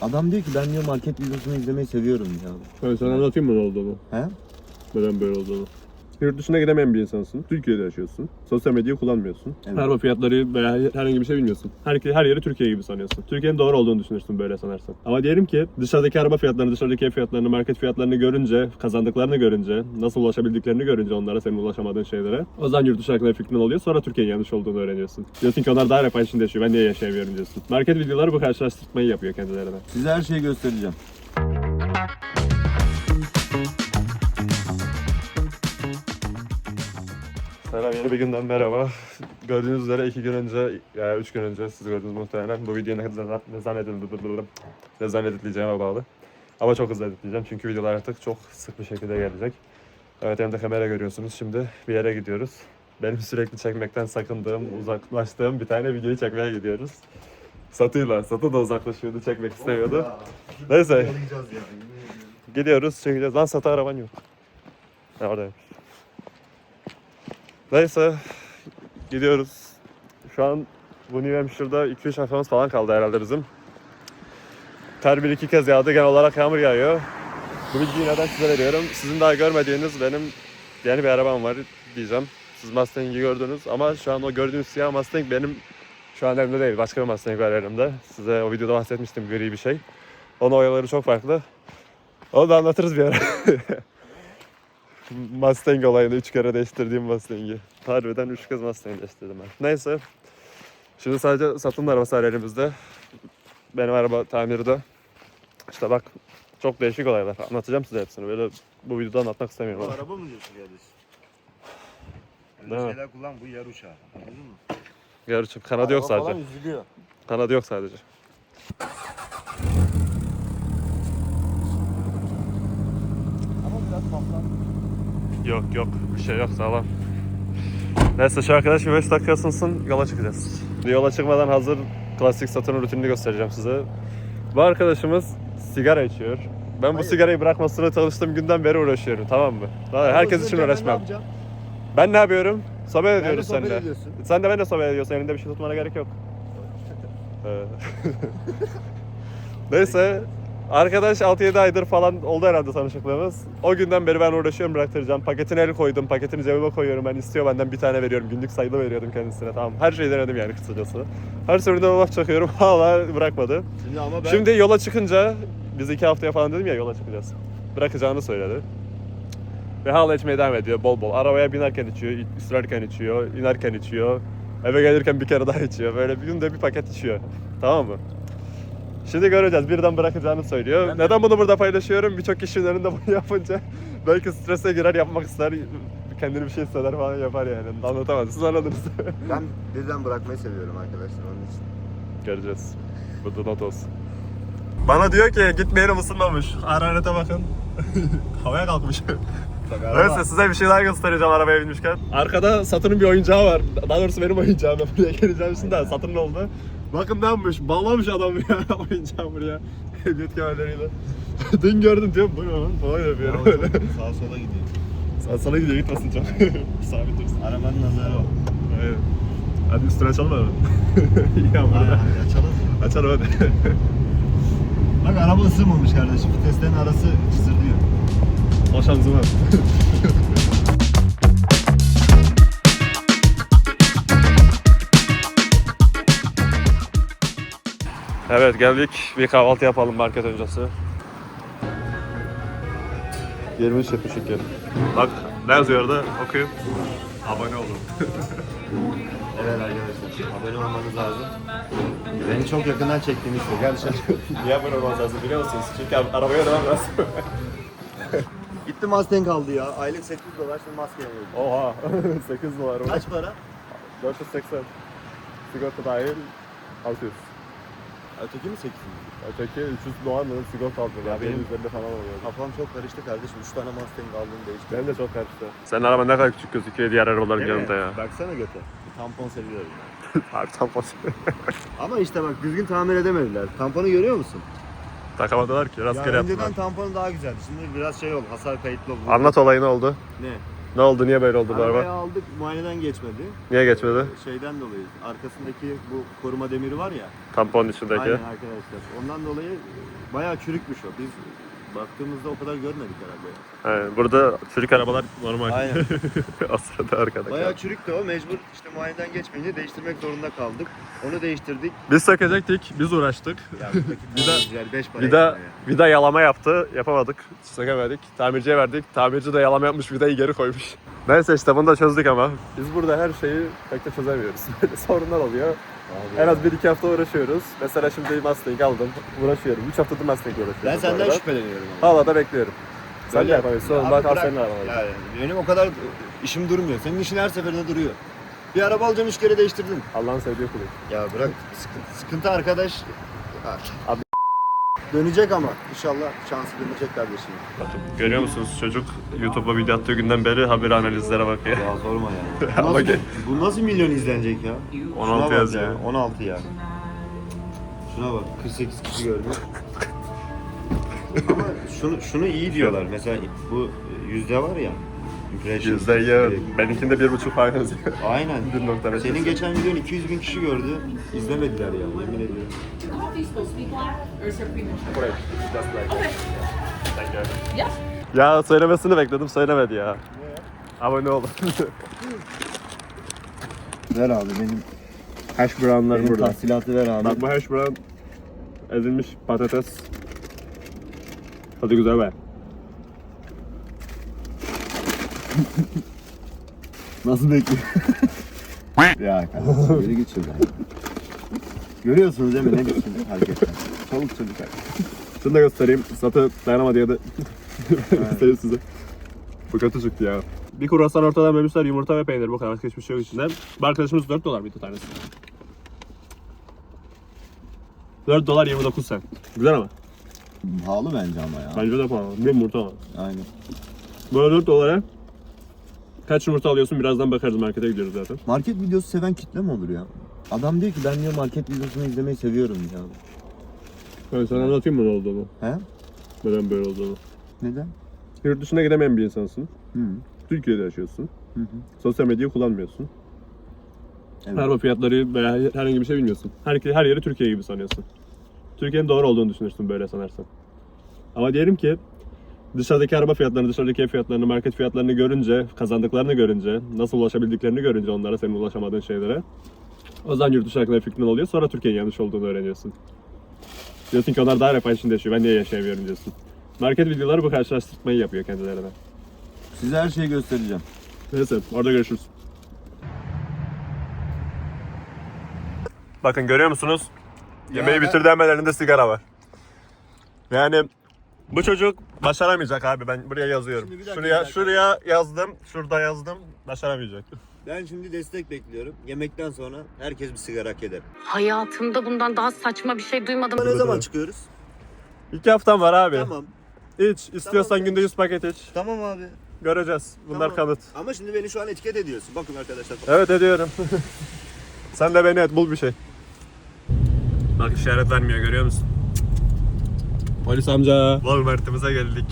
Adam diyor ki ben diyor market videosunu izlemeyi seviyorum ya. Ben sana anlatayım mı ne olduğunu? He? Neden böyle olduğunu. Yurt dışına gidemeyen bir insansın. Türkiye'de yaşıyorsun. Sosyal medyayı kullanmıyorsun. Evet. Araba fiyatları veya herhangi bir şey bilmiyorsun. Her, her yeri Türkiye gibi sanıyorsun. Türkiye'nin doğru olduğunu düşünürsün böyle sanarsan. Ama diyelim ki dışarıdaki araba fiyatlarını, dışarıdaki ev fiyatlarını, market fiyatlarını görünce, kazandıklarını görünce, nasıl ulaşabildiklerini görünce onlara senin ulaşamadığın şeylere. O zaman yurt dışı hakkında fikrin oluyor. Sonra Türkiye'nin yanlış olduğunu öğreniyorsun. Diyorsun ki onlar daha refah içinde yaşıyor. Ben niye yaşayamıyorum diyorsun. Market videoları bu karşılaştırmayı yapıyor kendilerine. Size her şeyi göstereceğim. Yeni bir günden merhaba. Gördüğünüz üzere iki gün önce, ya üç gün önce siz gördünüz muhtemelen. Bu videoyu ne kadar ne zannedildi, ne zannedileceğime bağlı. Ama çok hızlı editleyeceğim çünkü videolar artık çok sık bir şekilde gelecek. Evet elimde kamera görüyorsunuz. Şimdi bir yere gidiyoruz. Benim sürekli çekmekten sakındığım, uzaklaştığım bir tane videoyu çekmeye gidiyoruz. Satıyla, Satı da uzaklaşıyordu, çekmek istemiyordu. Neyse, gidiyoruz, çekeceğiz. Lan Satı araban yok. Ha, oradaymış. Neyse gidiyoruz. Şu an bu New Hampshire'da 2-3 haftamız falan kaldı herhalde bizim. Ter bir iki kez yağdı. Genel olarak yağmur yağıyor. Bu bilgiyi neden size veriyorum? Sizin daha görmediğiniz benim yeni bir arabam var diyeceğim. Siz Mustang'i gördünüz ama şu an o gördüğünüz siyah Mustang benim şu an elimde değil. Başka bir Mustang var elimde. Size o videoda bahsetmiştim gri bir şey. Onun oyaları çok farklı. Onu da anlatırız bir ara. Mustang olayını üç kere değiştirdiğim Mustang'i. Harbiden üç kez Mustang değiştirdim ben. Neyse. Şimdi sadece satın arabası var elimizde. Benim araba tamirde. İşte bak çok değişik olaylar. Anlatacağım size hepsini. Böyle bu videoda anlatmak istemiyorum. Bu araba mı diyorsun kardeşim? Değil Öyle mi? şeyler kullan bu yer uçağı. Anladın mı? Gerçi kanadı yok Araba sadece. Falan üzülüyor. Kanadı yok sadece. Ama biraz patlar. Yok yok bir şey yok sağlam. Neyse şu arkadaş bir 5 dakika ısınsın yola çıkacağız. Yola çıkmadan hazır klasik satın rutinini göstereceğim size. Bu arkadaşımız sigara içiyor. Ben bu Hayır. sigarayı bırakmasına çalıştığım günden beri uğraşıyorum tamam mı? Vallahi herkes için uğraşmam. Ben ne yapıyorum? Sohbet Ben de ediyoruz sohbet seninle. ediyorsun. Sen de ben de sohbet ediyorsun. Elinde bir şey tutmana gerek yok. Ee, Neyse. Arkadaş 6-7 aydır falan oldu herhalde tanışıklığımız. O günden beri ben uğraşıyorum bıraktıracağım. Paketine el koydum. Paketini cebime koyuyorum. Ben istiyor benden bir tane veriyorum. Günlük sayıda veriyordum kendisine. Tamam. Her şeyi denedim yani kısacası. Her seferinde laf çakıyorum. Hala bırakmadı. Şimdi ama ben Şimdi yola çıkınca biz iki haftaya falan dedim ya yola çıkacağız. Bırakacağını söyledi. Ve hala içmeye devam ediyor bol bol. Arabaya binerken içiyor, sürerken içiyor, inerken içiyor. Eve gelirken bir kere daha içiyor. Böyle bir günde bir paket içiyor. Tamam mı? Şimdi göreceğiz. Birden bırakacağını söylüyor. Ben de- Neden bunu burada paylaşıyorum? Birçok kişinin önünde bunu yapınca belki strese girer, yapmak ister, kendini bir şey hisseder falan yapar yani. Anlatamaz. Siz anladınız. ben birden bırakmayı seviyorum arkadaşlar onun için. Göreceğiz. Bu da not olsun. Bana diyor ki gitmeyelim ısınmamış. Hararete bakın. Havaya kalkmış. Neyse size bir şey daha göstereceğim arabaya binmişken. Arkada Satır'ın bir oyuncağı var. Daha doğrusu benim oyuncağım. Ben buraya geleceğim şimdi de Satır'ın oldu. Bakın ne yapmış? Bağlamış adam ya oyuncağı buraya. Ehliyet kemerleriyle. Dün gördüm diyorum bu ne lan? Falan yapıyorum öyle. Sağa sola gidiyor. Sağ sola gidiyor gitmesin çok. Sabit dursun. Arabanın nazarı o. Aynen. Hadi üstüne açalım mı? İyi ama. Hadi açalım. Açalım hadi. Bak araba ısınmamış kardeşim. Viteslerin arası cızırdıyor. O şansıma. Evet geldik. Bir kahvaltı yapalım market öncesi. 23 72. Bak ne yazıyor orada okuyun. Abone olun. Evet arkadaşlar. Abone olmanız lazım. Beni çok yakından çektiğini istiyor. Gerçekten. Niye abone olmanız lazım biliyor musunuz? Çünkü arabaya ödemem lazım. Gitti Mustang aldı ya. Aylık 8 dolar şimdi maske yapıyor. Oha 8 dolar mı? Kaç para? 480. Sigorta dahil 600. Öteki mi 8 mi? Öteki 300 dolar mı sigorta aldı ya. Ya Benim üzerinde falan oluyor. Kafam çok karıştı kardeşim. 3 tane Mustang aldım değiştirdim. Benim de çok karıştı. Senin araban ne kadar küçük gözüküyor diğer arabaların Değil mi? yanında ya. Baksana göte. Tampon seviyorum. Harbi tampon. Ama işte bak düzgün tamir edemediler. Tamponu görüyor musun? Takamadılar ki Ya rastgele önceden yaptılar. tamponu daha güzeldi. Şimdi biraz şey oldu. Hasar kayıtlı oldu. Anlat olayı ne oldu? Ne? Ne oldu? Niye böyle oldu bu Arabayı araba? aldık muayeneden geçmedi. Niye geçmedi? Şeyden dolayı arkasındaki bu koruma demiri var ya. Tamponun içindeki. Aynen arkadaşlar. Ondan dolayı bayağı çürükmüş o. Biz baktığımızda o kadar görmedik herhalde. Aynen. Burada çürük arabalar normal. Aynen. sırada arkada. bayağı çürüktü o. Mecbur işte muayeneden geçmeyince değiştirmek zorunda kaldık. Onu değiştirdik. Biz sökecektik, biz uğraştık. Ya tamirciler beş para Vida, etmiyor ya. vida yalama yaptı, yapamadık. Sökemedik. Tamirciye verdik. Tamirci de yalama yapmış, vidayı geri koymuş. Neyse işte bunu da çözdük ama. Biz burada her şeyi pek de çözemiyoruz. Sorunlar oluyor. Abi En az 1-2 hafta uğraşıyoruz. Mesela şimdi Mustang aldım. Uğraşıyorum. 3 haftadır Mustang uğraşıyorum. Ben senden şüpheleniyorum. ama. Hala da bekliyorum. Sen Böyle- de yapamıyorsun. Ya Oğlum bak al bırak. senin arabanı. Yani benim o kadar işim durmuyor. Senin işin her seferinde duruyor. Bir araba alacağım üç kere değiştirdin. Allah'ın sevdiği kulu. Ya bırak sıkıntı, sıkıntı arkadaş. Abi- Dönecek ama inşallah şansı dönecek kardeşim. Bakın görüyor musunuz çocuk YouTube'a video attığı günden beri haber analizlere bakıyor. Ya sorma ya. Bu nasıl, bu nasıl milyon izlenecek ya? 16 Şuna yazıyor. ya, 16 ya. Şuna bak 48 kişi gördü. Ama şunu şunu iyi diyorlar. Mesela bu yüzde var ya. İmpression. Yüzde iyi. Benimkinde bir buçuk falan yazıyor. Aynen. 1.5. Senin geçen videon 200 bin kişi gördü. İzlemediler ya yemin ediyorum. Just like that. Thank you. Ya söylemesini bekledim söylemedi ya. Abone olun. Ver abi benim, Hash brownlar benim burada. tahsilatı ver abi. Bak bu hash brown ezilmiş patates. Tadı güzel be. Nasıl bekliyor? ya kardeşim geri git şuradan. Görüyorsunuz değil mi ne biçim hareketler. Çoluk çocuk hareketler. Şunu da göstereyim. Satı dayanamadı ya da göstereyim size. Bu kötü çıktı ya. Bir kruvasan ortadan bölmüşler yumurta ve peynir bu kadar başka hiçbir şey yok içinde. Bu arkadaşımız 4 dolar mıydı tanesi? 4 dolar 29 sen. Güzel ama. Pahalı bence ama ya. Bence de pahalı. Bir yumurta ama. Aynen. Böyle 4 dolara kaç yumurta alıyorsun birazdan bakarız markete gidiyoruz zaten. Market videosu seven kitle mi olur ya? Adam diyor ki ben diyor market videosunu izlemeyi seviyorum ya. Ben sana anlatayım mı ne olduğunu. He? Neden böyle olduğunu. Neden? Yurt dışına gidemeyen bir insansın. Hı. Türkiye'de yaşıyorsun. Hı hı. Sosyal medyayı kullanmıyorsun. Evet. Araba fiyatları veya herhangi bir şey bilmiyorsun. Her, her yeri Türkiye gibi sanıyorsun. Türkiye'nin doğru olduğunu düşünürsün böyle sanarsan. Ama diyelim ki dışarıdaki araba fiyatlarını, dışarıdaki ev fiyatlarını, market fiyatlarını görünce, kazandıklarını görünce, nasıl ulaşabildiklerini görünce onlara senin ulaşamadığın şeylere o zaman yurt dışı hakkında fikrin oluyor. Sonra Türkiye'nin yanlış olduğunu öğreniyorsun. Diyorsun ki onlar daha refah içinde yaşıyor. Ben niye yaşayamıyorum diyorsun. Market videoları bu karşılaştırmayı yapıyor kendilerine. Size her şeyi göstereceğim. Neyse orada görüşürüz. Bakın görüyor musunuz? Yemeği bitirdi hemen elinde sigara var. Yani bu çocuk başaramayacak abi ben buraya yazıyorum. Şimdi bir dakika, şuraya bir dakika. şuraya yazdım, şurada yazdım. Başaramayacak. Ben şimdi destek bekliyorum. Yemekten sonra herkes bir sigara hak eder. Hayatımda bundan daha saçma bir şey duymadım. Ne zaman çıkıyoruz? İki haftam var abi. Tamam. İç. istiyorsan Tamam. günde 100 paket iç. Tamam abi. Göreceğiz. Bunlar Tamam. kanıt. Ama şimdi beni şu an etiket ediyorsun. Bakın arkadaşlar. Evet ediyorum. Sen de beni et bul bir şey. Bak işaret vermiyor görüyor musun? Polis amca. Walmart'ımıza geldik.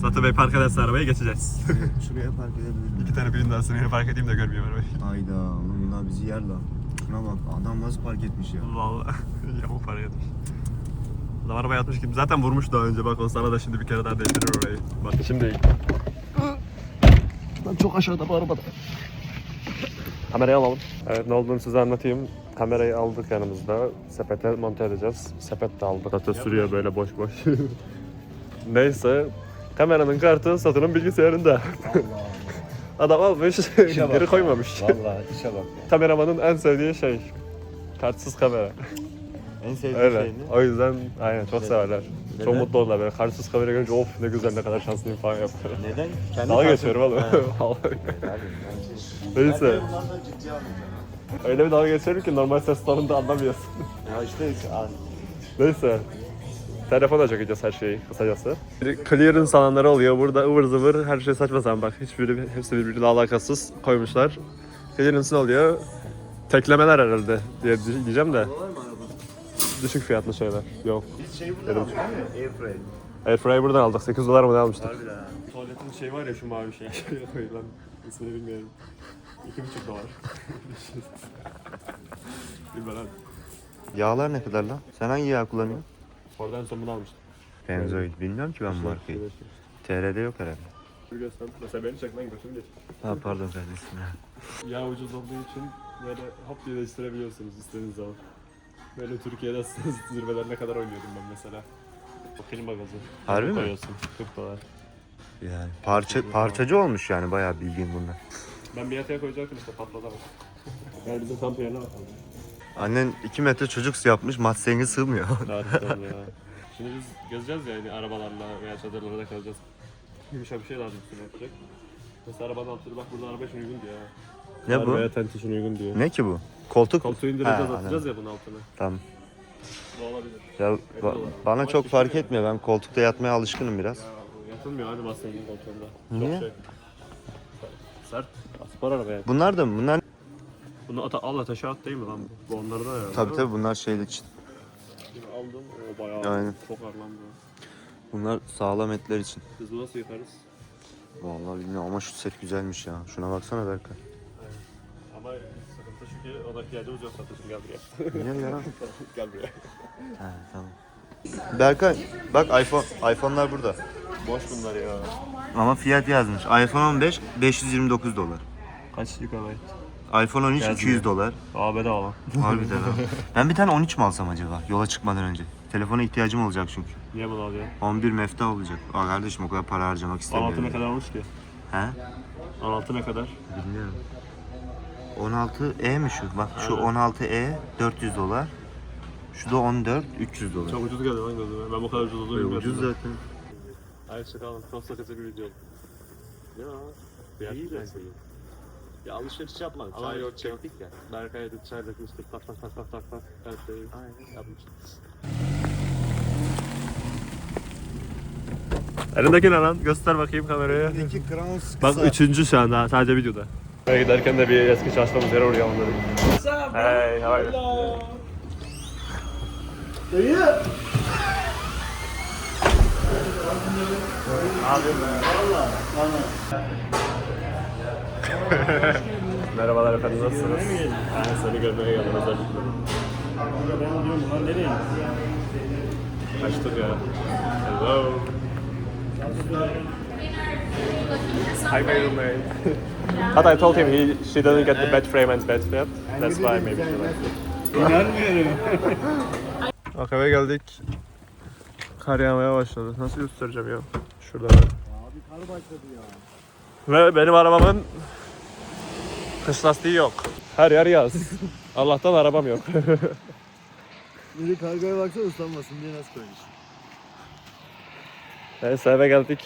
Satı Bey park ederse arabayı geçeceğiz. Şuraya park edebilirim. İki tane birinin arasını park edeyim de görmeyeyim arabayı. Hayda oğlum bunlar bizi yer lan. Şuna bak adam nasıl park etmiş ya. Vallahi yamuk park etmiş. Adam arabaya atmış gibi. Zaten vurmuş daha önce bak o sana da şimdi bir kere daha değdirir orayı. Bak şimdi. Lan çok aşağıda bu arabada. Kamerayı alalım. Evet ne olduğunu size anlatayım. Kamerayı aldık yanımızda. Sepete monte edeceğiz. Sepet de aldık. Zaten sürüyor böyle boş boş. Neyse. Kameranın kartı satının bilgisayarında. Adam almış, geri koymamış. Vallahi işe bak ya. Kameramanın en sevdiği şey. Kartsız kamera. En sevdiğim Öyle. şey ne? O yüzden aynen çok severler. Çok Neden? mutlu olurlar böyle. Kartsız kamera görünce of ne güzel ne kadar şanslıyım falan yapıyor. Neden? Kendi Dalga kartın- geçiyorum oğlum. Ha. Vallahi. Neyse. Bunlardan ciddiye. Öyle bir dalga geçiyorum ki normal ses tonunda anlamıyorsun. Ya işte. Neyse. Telefona çekeceğiz her şeyi kısacası. Clearance alanları oluyor. Burada ıvır zıvır her şey saçma sapan bak. Hiçbiri, hepsi birbiriyle alakasız koymuşlar. Clearance oluyor? Teklemeler herhalde diye diyeceğim de. Düşük fiyatlı şeyler. Yok. Biz şey burada Dedim. aldık değil mi? Airframe. Airfryer'ı buradan aldık. 8 dolar mı ne almıştık? Harbiden ha. Tuvaletin şey var ya şu mavi şey. Şuraya koyulan. İsmini bilmiyorum. 2,5 dolar. Bilmem lan. Yağlar ne kadar lan? Sen hangi yağ kullanıyorsun? Oradan en son bunu almıştım. Benzoil. Bilmiyorum ki ben markayı. TR'de yok herhalde. Göster. Mesela beni çekmen götümü geç. Ha pardon kardeşim. Yağ ucuz olduğu için böyle hop diye değiştirebiliyorsunuz istediğiniz zaman. Böyle Türkiye'de zirvelerine kadar oynuyordum ben mesela. O film bagajı. Harbi mi? Koyuyorsun 40 dolar. Yani parça parçacı olmuş yani bayağı bildiğin bunlar. Ben bir yatağa koyacaktım işte patladı ama. Yani bizim kamp yerine bakalım. Annen 2 metre çocuk yapmış Mustang'e sığmıyor. Rahat ya. Şimdi biz gezeceğiz ya yani arabalarla veya çadırlarda kalacağız. Yumuşak bir şey lazım üstüne yapacak. Mesela arabanın altına bak burada araba için uygun diyor ya. Ne bu? Tent için uygun diyor. Ne ki bu? Koltuk. Koltuğu indireceğiz Ha, atacağız ya bunun altına. Tamam. Bu olabilir. Ya ba- bana çok fark etmiyor. Ben koltukta yatmaya alışkınım biraz. Ya, yatılmıyor hadi Mustang'in koltuğunda. Niye? Çok şey. Sert. Spor araba yani. Bunlar da mı? Bunlar Bunu ata, al ateşe at değil mi lan bu? Bu onlarda ya. tabii tabii bunlar şeylik için. Şimdi aldım. O bayağı Aynen. çok ağır lan bu. Bunlar sağlam etler için. Biz bunu nasıl yıkarız? Vallahi bilmiyorum ama şu set güzelmiş ya. Şuna baksana Berkay. Ama sıkıntı şu ki ona ihtiyacımız yok satışım gel buraya. Niye ya? gel buraya. Ha, tamam. Berkay bak iPhone iPhone'lar burada. Boş bunlar ya. Ama fiyat yazmış. iPhone 15 529 dolar. Kaç GB? iPhone 13 Yazmıyor. 200 dolar. Aa bedava. Harbiden ha. Ben bir tane 13 mi alsam acaba yola çıkmadan önce? Telefona ihtiyacım olacak çünkü. Niye bunu alıyorsun? 11 mefta olacak. Aa kardeşim o kadar para harcamak 16 istemiyorum. ne kadar olmuş ki? He? 16 ne kadar? Bilmiyorum. 16E mi şu? Bak şu Aynen. 16E 400 dolar. Şu da 14 300 dolar. Çok ucuz geldi lan gözüme. Ben bu kadar ucuz olduğunu Böyle bilmiyordum. ucuz zaten. Hayır çıkalım. Çok sakıcı bir video. Ya. İyi de. Ya alışveriş yapmadık. Ama yok, çektik ya. Berkay'a da çay dökmüştük. Tak tak tak tak tak tak. Her şeyi yapmıştık. Elindeki ne lan? Göster bakayım kameraya. Peki Krauss Bak üçüncü şu anda sadece videoda. Buraya giderken de bir eski çalıştığımız yere uğrayalım dedik. Hey, are you? Merhabalar efendim, nasılsınız? Ben seni görmeye geldim özellikle. Ben diyorum lan nereye? Açtık ya. Hello. Hi, my roommate. But I told him he she didn't get the bed frame and bed yet. That's why maybe she likes it. İnanmıyorum. Bak eve geldik. Kar yağmaya başladı. Nasıl göstereceğim ya? Şurada. Abi kar başladı ya. Ve benim arabamın kış lastiği yok. Her yer yaz. Allah'tan arabam yok. Biri kargoya baksana ıslanmasın diye nasıl koymuş. Neyse eve geldik.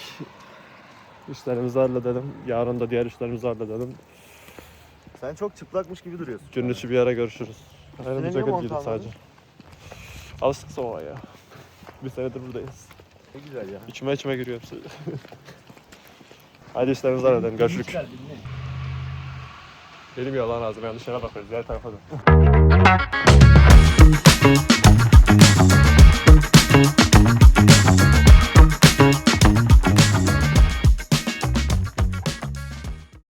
İşlerimizi halledelim. Yarın da diğer işlerimizi halledelim. Sen çok çıplakmış gibi duruyorsun. Gün içi bir ara görüşürüz. Aynen niye bir ceket giydim sadece. Alıştık sonra ya. Bir senedir buradayız. Ne güzel ya. İçime içime giriyor hepsi. Hadi işlerimizi halledelim. Görüşürüz. Benim yalan lazım. Yanlış yere bakıyoruz. Diğer tarafa dön.